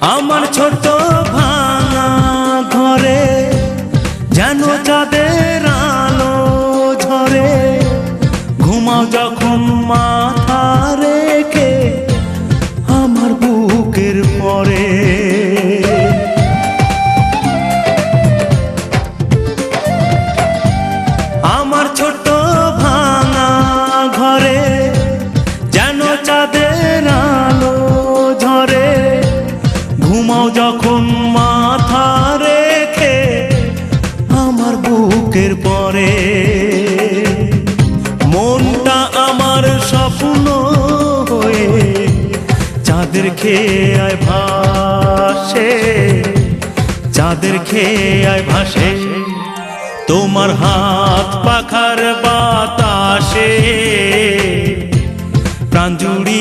আমার ছোট ভাঙা ঘরে, যেন চাঁদের আলো ঝরে। ঘুমাও যখন মাথা রেখে, আমার বুকের পরে। যখন মাথা রেখে আমার বুকের পরে, মনটা আমার স্বপ্ন হয়ে চাঁদের খেয়ায় ভাসে, চাঁদের খেয়ায় ভাসে। তোমার হাত পাখার বাতাসে, প্রাণ জুড়ি